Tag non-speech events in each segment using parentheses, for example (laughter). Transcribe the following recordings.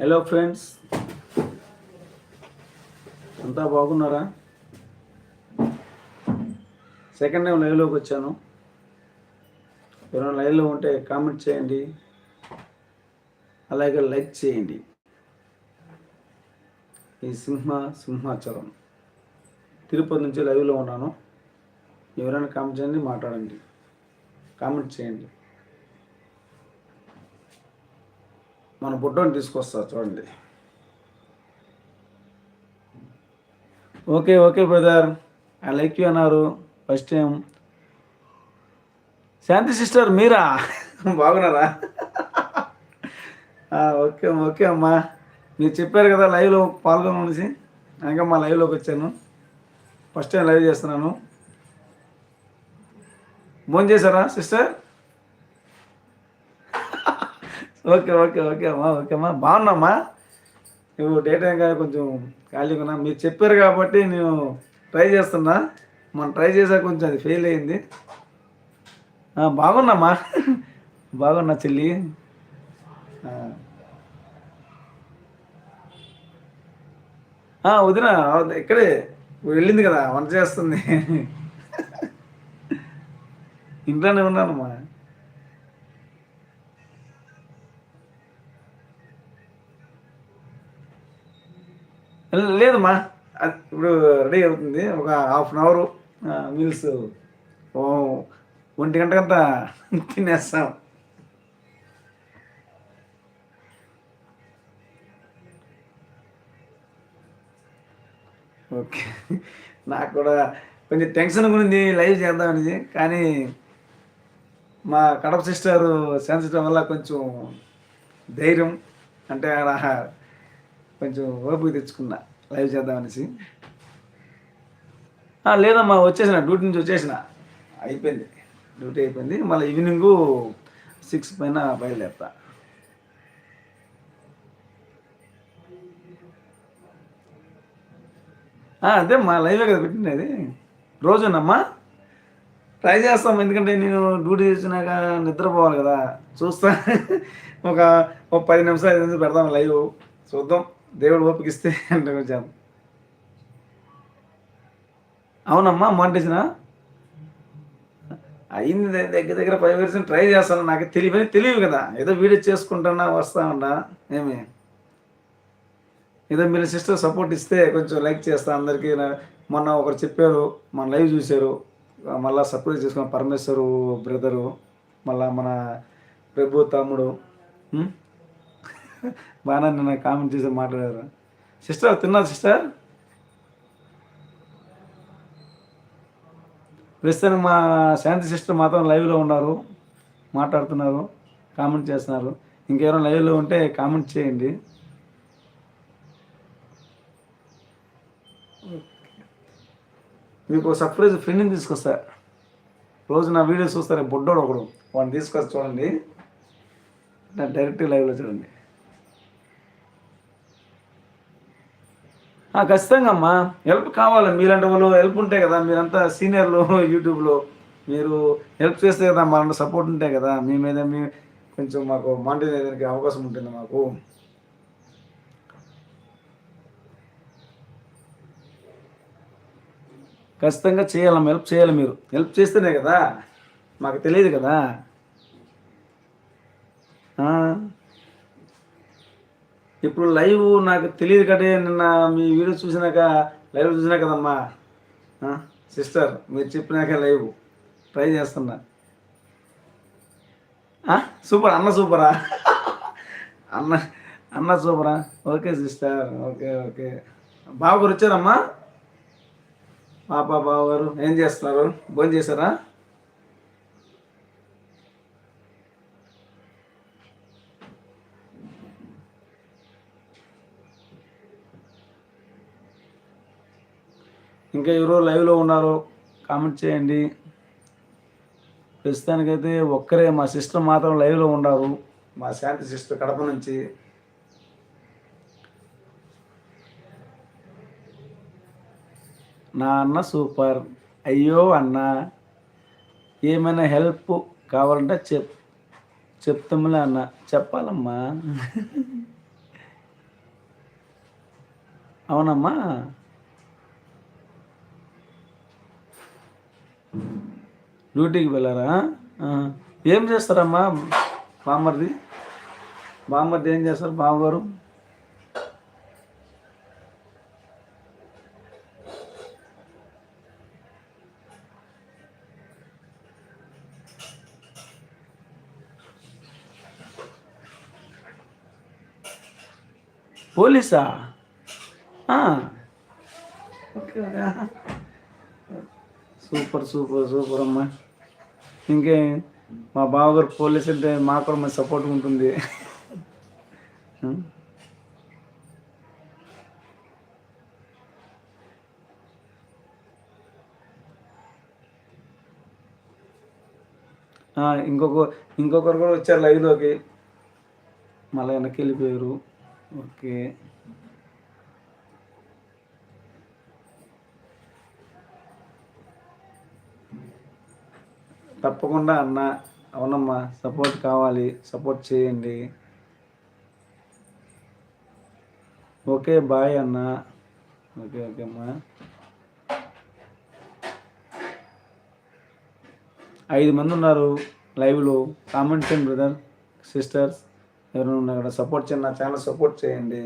Hello friends అంతా బాగున్నారా? Second time లైవ్లోకి వచ్చాను. ఎవరైనా లైవ్లో ఉంటే కామెంట్ చేయండి. అలాగే లైక్ చేయండి. ఈ సింహ సింహాచలం. తిరుపతి నుంచి లైవ్లో ఉన్నాను. ఎవరైనా కామెంట్ చేయండి మాట్లాడండి. కామెంట్ చేయండి. మన బుడ్డోని తీసుకొస్తా చూడండి. Okay okay brother. I like you అన్నారు. First time. శాంతి సిస్టర్ మీరా? బాగున్నారా? ఓకే ఓకే అమ్మా. మీరు చెప్పారు కదా లైవ్లో పాల్గొనమనేసి ఇంకా మా లైవ్లోకి వచ్చాను. ఫస్ట్ టైం లైవ్ చేస్తున్నాను. ఫోన్ చేశారా సిస్టర్? ఓకే ఓకే ఓకే అమ్మా ఓకే అమ్మా. బాగున్నామ్మా నువ్వు డే టైం కానీ కొంచెం ఖాళీగా ఉన్నా. మీరు చెప్పారు కాబట్టి నేను ట్రై చేస్తున్నా. మనం ట్రై చేసా కొంచెం అది ఫెయిల్ అయింది. బాగున్నామ్మా బాగున్నా చెల్లి. వదిన ఇక్కడే. వెళ్ళింది కదా వంట చేస్తుంది. ఇంట్లోనే ఉన్నానమ్మా. లేదమ్మా. ఇప్పుడు రెడీ అవుతుంది. ఒక హాఫ్ అన్ అవర్ మీల్స్ ఓ ఒంటి గంటకంతా తినేస్తాం. ఓకే. నాకు కూడా కొంచెం టెన్షన్ ఉంది లైవ్ చేద్దామని కానీ మా కడప సిస్టర్ సెన్సిటివ్ వల్ల కొంచెం ధైర్యం. అంటే ఆడ కొంచెం ఓపిక తెచ్చుకున్నా. లైవ్ చేద్దామనేసి. లేదమ్మా వచ్చేసిన. డ్యూటీ నుంచి వచ్చేసిన. అయిపోయింది. డ్యూటీ అయిపోయింది. మళ్ళీ ఈవినింగ్ సిక్స్ పైన బయలుదేరుతా. అదే మా లైవే కదా పెట్టినది రోజునమ్మా. ట్రై చేస్తాం ఎందుకంటే నేను డ్యూటీ చేసినాక నిద్రపోవాలి కదా. చూస్తా. (laughs) ఒక ఒక పది నిమిషాలు పెడదాం లైవ్. చూద్దాం. దేవుడు ఓపికిస్తే (laughs) అంటే కొంచెం అవునమ్మా మాంటేసిన అయింది దగ్గర దగ్గర ఫైవ్ ఇయర్స్ ట్రై చేస్తాను. నాకు తెలియని తెలియదు కదా. ఏదో వీడియో చేసుకుంటున్నా వస్తా ఉన్నా ఏమి? ఏదో మీరు సిస్టర్ సపోర్ట్ ఇస్తే కొంచెం లైక్ చేస్తా. అందరికీ మొన్న ఒకరు చెప్పారు మన లైవ్ చూశారు. మళ్ళీ సపోర్ట్ చేసుకున్న పరమేశ్వరు బ్రదరు మళ్ళా మన ప్రభు తమ్ముడు బాగా నిన్న కామెంట్ చేసి మాట్లాడారు. సిస్టర్ తిన్నారు సిస్టర్? ప్రస్తుతం మా శాంతి సిస్టర్ మాత్రం లైవ్లో ఉన్నారు మాట్లాడుతున్నారు కామెంట్ చేస్తున్నారు. ఇంకెవరైనా లైవ్లో ఉంటే కామెంట్ చేయండి. మీకు సర్ప్రైజ్ ఫ్రెండ్ని తీసుకొస్తా. రోజు నా వీడియోస్ చూస్తారు బుడ్డోడు ఒకడు. వాడిని తీసుకొస్తా చూడండి. నా డైరెక్ట్ లైవ్లో చూడండి. ఖచ్చితంగా అమ్మా హెల్ప్ కావాలి. మీలాంటి వాళ్ళు హెల్ప్ ఉంటాయి కదా మీరంతా సీనియర్లు యూట్యూబ్లో (laughs) మీరు హెల్ప్ చేస్తే కదా మన సపోర్ట్ ఉంటాయి కదా మీ మీద మీ కొంచెం మాకు మాంటైన్ అవకాశం ఉంటుంది మాకు. ఖచ్చితంగా చేయాలమ్మా. హెల్ప్ చేయాలి మీరు. హెల్ప్ చేస్తేనే కదా మాకు తెలియదు కదా. ఇప్పుడు లైవ్ నాకు తెలియదు కదే నిన్న మీ వీడియో చూసినాక లైవ్ చూసినా కదమ్మా. సిస్టర్ మీరు చెప్పినాక లైవ్. ట్రై చేస్తున్నా. సూపర్ అన్న సూపరా? అన్న అన్న సూపరా? Okay sister okay okay. బావ గారు వచ్చారమ్మా? పాప బావ గారు ఏం చేస్తున్నారు? భోజనం చేశారా? ఇంకా ఎవరో లైవ్లో ఉన్నారో కామెంట్ చేయండి. ప్రస్తుతానికైతే ఒక్కరే మా సిస్టర్ మాత్రం లైవ్లో ఉన్నారు. మా శాంతి సిస్టర్ కడప నుంచి. నా అన్న సూపర్. అయ్యో అన్న ఏమైనా హెల్ప్ కావాలంటే చెప్. చెప్తాములే అన్న. చెప్పాలమ్మా. (laughs) అవునమ్మా. డ్యూటీకి వెళ్ళారా? ఏం చేస్తారమ్మా బామ్మర్ది? బామ్మర్ది ఏం చేస్తారు బామ్మగారు పోలీసా? ఓకే. సూపర్ సూపర్ సూపర్ అమ్మా ఇంకే మా బావగారు పోలీస్ అంటే మాకు కూడా మంచి సపోర్ట్ ఉంటుంది. ఇంకొక ఇంకొకరు కూడా వచ్చారు లైవ్లోకి. మళ్ళీ వెనక్కి వెళ్ళిపోయారు. ఓకే. తప్పకుండా అన్న అవునమ్మా సపోర్ట్ కావాలి సపోర్ట్ చేయండి. ఓకే బాయ్ అన్న. ఓకే ఓకే అమ్మా. ఐదు మంది ఉన్నారు లైవ్లో. కామెంట్ చేయండి బ్రదర్ సిస్టర్స్. ఎవరైనా ఉన్నారు సపోర్ట్ చేయండి నా ఛానల్ సపోర్ట్ చేయండి.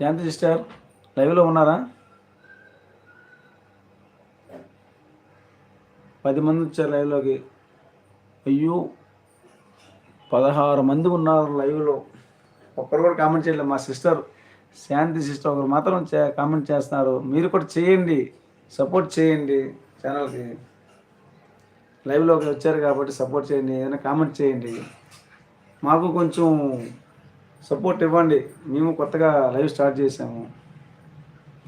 శాంతి సిస్టర్ లైవ్లో ఉన్నారా? పది మంది వచ్చారు లైవ్లోకి. అయ్యో పదహారు మంది ఉన్నారు లైవ్లో. ఒక్కరు కూడా కామెంట్ చేయలేదు. మా సిస్టర్ శాంతి సిస్టర్ ఒకరు మాత్రం చే- కామెంట్ చేస్తున్నారు. మీరు కూడా చేయండి. సపోర్ట్ చేయండి ఛానల్కి. లైవ్లోకి వచ్చారు కాబట్టి సపోర్ట్ చేయండి. ఏదైనా కామెంట్ చేయండి. మాకు కొంచెం సపోర్ట్ ఇవ్వండి. మేము కొత్తగా లైవ్ స్టార్ట్ చేసాము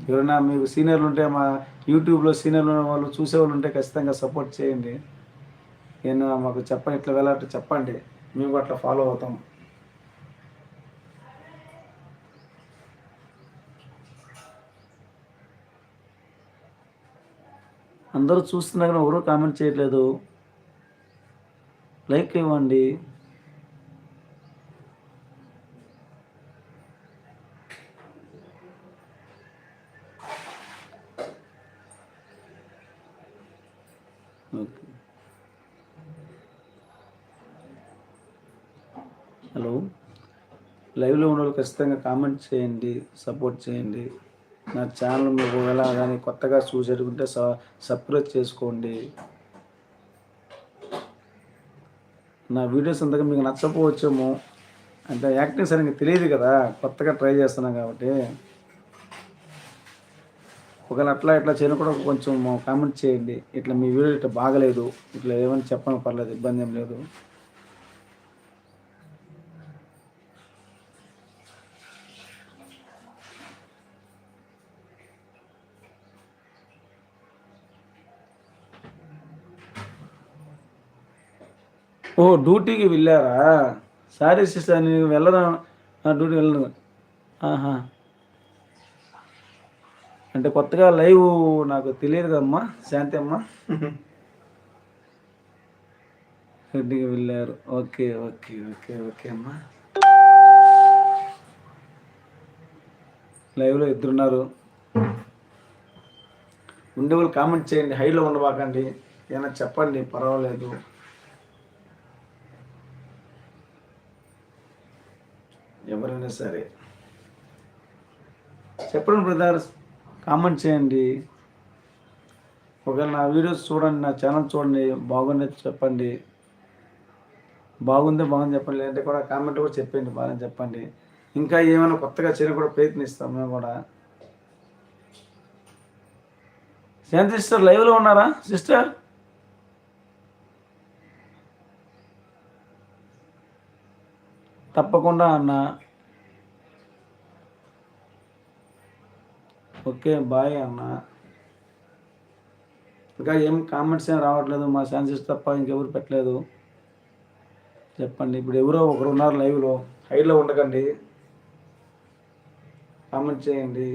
ఎవరైనా మీకు సీనియర్లు ఉంటే మా యూట్యూబ్లో సీనియర్లు ఉన్న వాళ్ళు చూసేవాళ్ళు ఉంటే ఖచ్చితంగా సపోర్ట్ చేయండి. ఏమైనా మాకు చెప్పండి ఇట్లా వెళ్ళాలంటే చెప్పండి. మేము అట్లా ఫాలో అవుతాం. అందరూ చూస్తున్నా కానీ ఎవరూ కామెంట్ చేయట్లేదు. లైక్ ఇవ్వండి ఓకే హలో లైవ్లో ఉన్న వాళ్ళు ఖచ్చితంగా కామెంట్ చేయండి సపోర్ట్ చేయండి. నా ఛానల్ మీకు ఒకవేళ కానీ కొత్తగా చూసేటుకుంటే స సబ్స్క్రైబ్ చేసుకోండి. నా వీడియోస్ అంతగా మీకు నచ్చపోవచ్చేమో అంటే యాక్టింగ్ సరిగ్గా తెలియదు కదా కొత్తగా ట్రై చేస్తున్నాం కాబట్టి. ఒకవేళ అట్లా ఇట్లా చేయను కూడా కొంచెం కామెంట్ చేయండి. ఇట్లా మీ వీడియో ఇట్లా బాగలేదు ఇట్లా ఏమని చెప్పడం పర్లేదు ఇబ్బంది ఏం లేదు. ఓ డ్యూటీకి వెళ్ళారా? సారీ సిస్టర్ నేను వెళ్ళరా? డ్యూటీ వెళ్ళను. ఆహా. అంటే కొత్తగా లైవ్ నాకు తెలియదు కదమ్మా శాంతి అమ్మ. డ్యూటీకి వెళ్ళారు. ఓకే ఓకే ఓకే ఓకే అమ్మా. లైవ్లో ఇద్దరున్నారు. ఉండేవాళ్ళు కామెంట్ చేయండి హైలో ఉండబాకండి. ఏమైనా చెప్పండి పర్వాలేదు. ఎవరైనా సరే. చెప్పండి బ్రదర్ కామెంట్ చేయండి. ఒకవేళ నా వీడియోస్ చూడండి నా ఛానల్ చూడండి బాగుంది చెప్పండి. బాగుంది బాగుంది చెప్పండి. లేదంటే కూడా కామెంట్ కూడా చెప్పండి బాగా చెప్పండి. ఇంకా ఏమైనా కొత్తగా చేయడం కూడా ప్రయత్నిస్తాం మేము కూడా. శాంతి సిస్టర్ లైవ్లో ఉన్నారా సిస్టర్? తప్పకుండా అన్న. ఓకే బాయ్ అన్న. ఇంకా ఏం కామెంట్స్ ఏం రావట్లేదు మా ఛాన్సెస్ తప్ప ఇంకెవరు పెట్టలేదు. చెప్పండి ఇప్పుడు ఎవరో ఒకరు ఉన్నారు లైవ్లో హైలో ఉండకండి. కామెంట్ చేయండి.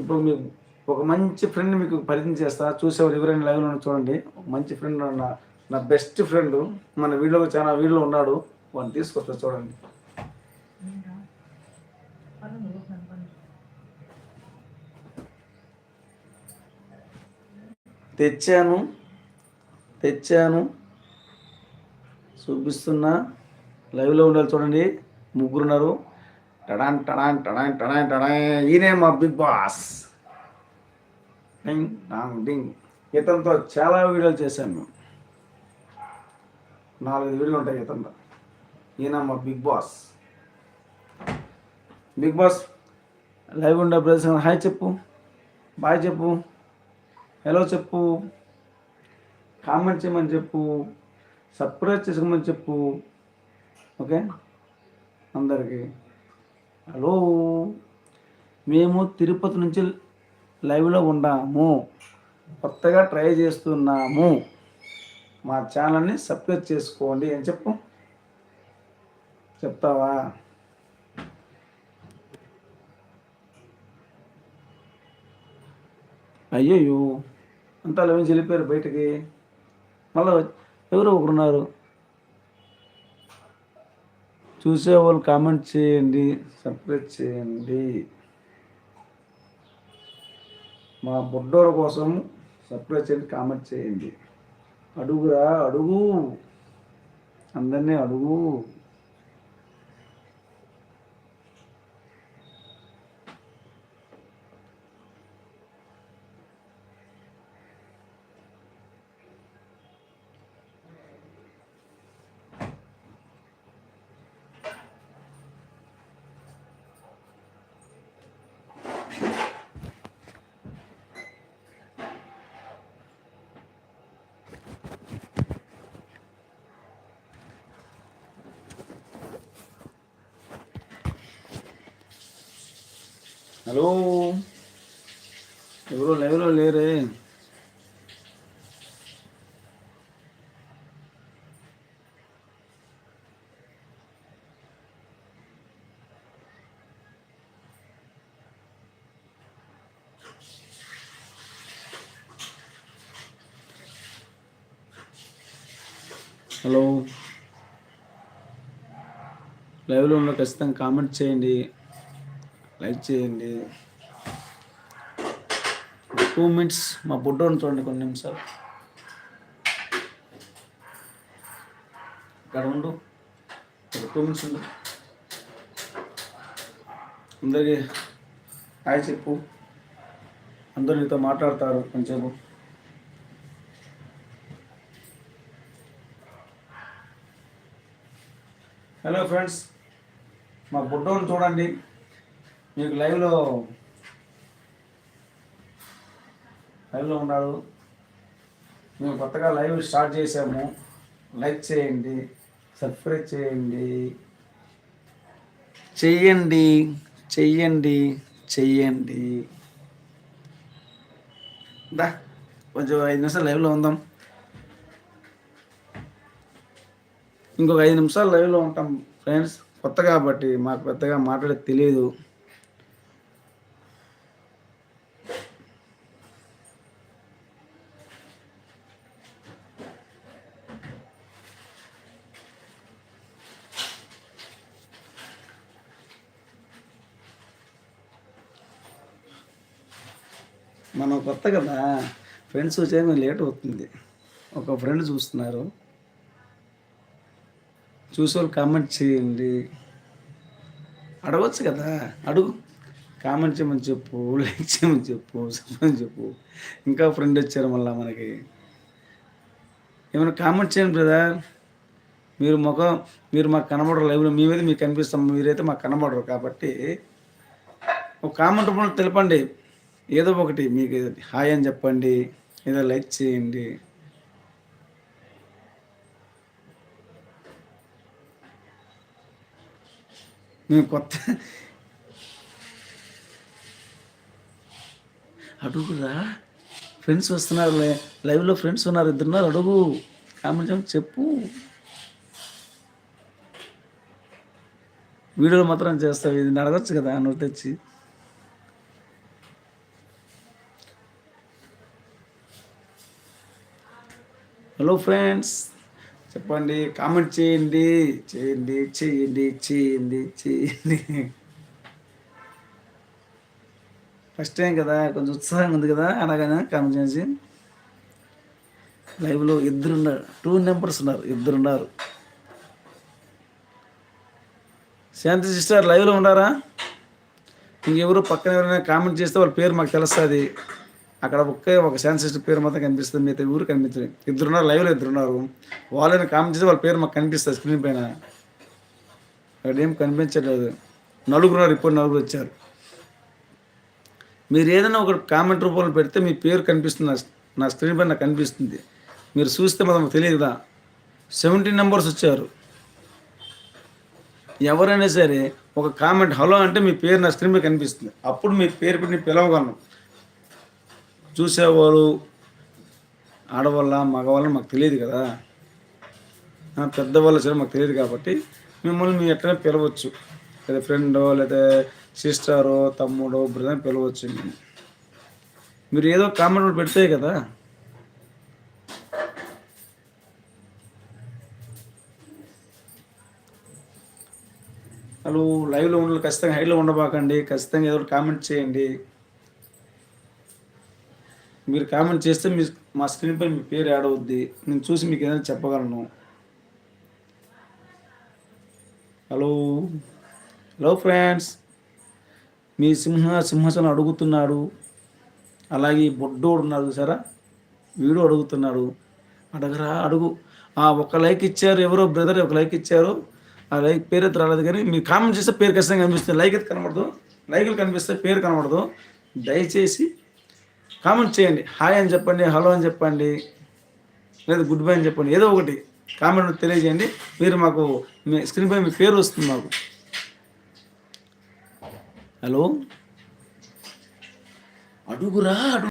ఇప్పుడు మీకు ఒక మంచి ఫ్రెండ్ మీకు పరిచయం చేస్తా. చూసేవారు ఎవరైనా లైవ్లో చూడండి. ఒక మంచి ఫ్రెండ్ నా నా బెస్ట్ ఫ్రెండ్ మన వీడియో చాలా వీడియోలో ఉన్నాడు. వాడిని తీసుకొస్తా చూడండి. తెచ్చాను తెచ్చాను. చూపిస్తున్నా. లైవ్లో ఉండాలి చూడండి. ముగ్గురున్నారు. టడాన్ టడాన్ టడాన్ టడాన్ టడాన్. ఈయనే మా big boss. Ding dong ding. ఇతనితో చాలా వీడియోలు చేశాను. మేము నాలుగు వీడియోలు ఉంటాయి ఇతనితో. ఈయన మా big boss. Big boss live ఉండే ప్రదేశం హాయ్ చెప్పు. బాయ్ చెప్పు. హలో చెప్పు. కామెంట్ చేయమని చెప్పు. సర్ప్రైజ్ చేసుకోమని చెప్పు. ఓకే? అందరికీ. హలో. మేము తిరుపతి నుంచి లైవ్లో ఉన్నాము. కొత్తగా ట్రై చేస్తున్నాము. మా ఛానల్ని సబ్స్క్రైబ్ చేసుకోండి. అని చెప్పు? చెప్తావా? అయ్యయ్యో అంతా లెవెన్ వెళ్ళిపోయారు బయటికి. మళ్ళీ ఎవరో ఒకరున్నారు. చూసేవాళ్ళు కామెంట్ చేయండి సబ్స్క్రైబ్ చేయండి. మా బుడ్డోడ కోసం సబ్స్క్రైబ్ చేయండి కామెంట్ చేయండి. అడుగురా అడుగు. అందరినీ అడుగు. హలో. ఎవరో లైవ్లో లేరే. హలో. లైవ్లో ఉన్న ఖచ్చితంగా కామెంట్ చేయండి. లైక్ చేయండి. టూ మినిట్స్ మా బుడ్డోని చూడండి కొన్ని నిమిషాలు. ఇక్కడ ఉండు. ఒక టూ మినిట్స్ ఉండు. అందరికి హాయ్ చెప్పు. అందరూ నీతో మాట్లాడతారు కొంచెంసేపు. హలో ఫ్రెండ్స్ మా బుడ్డోని చూడండి. మీకు లైవ్లో లైవ్లో ఉన్నాడు. మేము కొత్తగా లైవ్ స్టార్ట్ చేసాము లైక్ చేయండి సబ్స్క్రైబ్ చేయండి. చెయ్యండి చెయ్యండి చెయ్యండి దా కొంచెం ఐదు నిమిషాలు లైవ్లో ఉందాం. ఇంకొక ఐదు నిమిషాలు లైవ్లో ఉంటాం ఫ్రెండ్స్ కొత్త కాబట్టి మాకు పెద్దగా మాట్లాడేది తెలియదు. కొత్త కదా. ఫ్రెండ్స్ వచ్చే లేట్ అవుతుంది. ఒక ఫ్రెండ్ చూస్తున్నారు. చూసేవాళ్ళు కామెంట్ చేయండి. అడగచ్చు కదా. అడుగు. కామెంట్ చేయమని చెప్పు లైక్ చేయమని చెప్పు చెప్పని చెప్పు. ఇంకా ఫ్రెండ్ వచ్చారు మళ్ళీ మనకి. ఏమైనా కామెంట్ చేయండి బ్రదర్ మీరు ముఖం మీరు మాకు కనబడరు లైవ్లో మేమైతే మీకు కనిపిస్తాం. మీరైతే మాకు కనబడరు కాబట్టి. ఒక కామెంట్ రూపంలో తెలపండి. ఏదో ఒకటి మీకు హాయ్ అని చెప్పండి ఏదో లైక్ చేయండి. మేము కొత్త అడుగురా. ఫ్రెండ్స్ వస్తున్నారు లైవ్లో ఫ్రెండ్స్ ఉన్నారు ఇద్దరున్నారు అడుగు. కామెంట్ చెప్పు. వీడియోలు మాత్రం చేస్తావు ఇది అడగచ్చు కదా నువ్వు తెచ్చి. Hello friends. చెప్పండి కామెంట్ చేయండి. చేయండి చేయండి చేయండి చేయండి. ఫస్ట్ టైం కదా కొంచెం ఉత్సాహంగా ఉంది కదా అలాగనే కామెంట్ చేసి. లైవ్లో ఇద్దరు ఉన్నారు. టూ నెంబర్స్ ఉన్నారు. ఇద్దరు ఉన్నారు. శాంతి సిస్టర్ లైవ్లో ఉన్నారా? ఇంకెవరు? పక్కన ఎవరైనా కామెంట్ చేస్తే వాళ్ళ పేరు మాకు తెలుస్తుంది. అక్కడ ఒకే ఒక శాన్సిస్ట్ పేరు మాత్రం కనిపిస్తుంది. మిగతా ఊరు కనిపించదు ఇద్దరున్నారు లైవ్లో ఇద్దరున్నారు. వాళ్ళని కామెంట్ చేస్తే వాళ్ళ పేరు మాకు కనిపిస్తుంది స్క్రీన్ పైన. అక్కడ ఏం కనిపించట్లేదు. నలుగురు ఇప్పుడు నలుగురు వచ్చారు. మీరు ఏదైనా ఒక కామెంట్ రూపంలో పెడితే మీ పేరు కనిపిస్తుంది. నా- స్క్రీన్ పైన నాకు కనిపిస్తుంది. మీరు చూస్తే మాకు తెలియదా సెవెంటీన్ నెంబర్స్ వచ్చారు. ఎవరైనా సరే ఒక కామెంట్ హలో అంటే మీ పేరు నా స్క్రీన్ మీద కనిపిస్తుంది. అప్పుడు మీ పేరు పెట్టి నేను పిలవగలను. చూసేవాళ్ళు ఆడవాళ్ళ మగవాళ్ళ మాకు తెలియదు కదా. పెద్దవాళ్ళు సరే మాకు తెలియదు కాబట్టి మిమ్మల్ని మీ ఎట్లా పిలవచ్చు. లేదా ఫ్రెండో లేదా సిస్టరో తమ్ముడో బ్రదర్ పిలవచ్చు మేము. మీరు ఏదో కామెంట్ పెడితే కదా. వాళ్ళు లైవ్లో ఉండాలి ఖచ్చితంగా హైలో ఉండబాకండి. ఖచ్చితంగా ఏదో ఒకటి కామెంట్ చేయండి. మీరు కామెంట్ చేస్తే మీ మా స్క్రీన్పై మీ పేరు యాడ్ అవుద్ది. నేను చూసి మీకు ఏదైనా చెప్పగలను. హలో హలో ఫ్రెండ్స్ మీ సింహ సింహాసనం అడుగుతున్నాడు. అలాగే బొడ్డోడు ఉన్నారు చూసారా? వీడు అడుగుతున్నాడు. అడగరా అడుగు. ఆ ఒక లైక్ ఇచ్చారు ఎవరో బ్రదర్ ఒక లైక్ ఇచ్చారు. ఆ లైక్ పేరు అయితే రాలేదు కానీ మీరు కామెంట్ చేస్తే పేరు ఖచ్చితంగా కనిపిస్తుంది. లైక్ అయితే కనబడదు. లైకులు కనిపిస్తే పేరు కనబడదు. దయచేసి కామెంట్ చేయండి. హాయ్ అని చెప్పండి హలో అని చెప్పండి లేదా గుడ్ బై అని చెప్పండి. ఏదో ఒకటి కామెంట్ తెలియజేయండి. మీరు మాకు మీ స్క్రీన్ పై మీ పేరు వస్తుంది మాకు. హలో? అడుగురా అడుగు.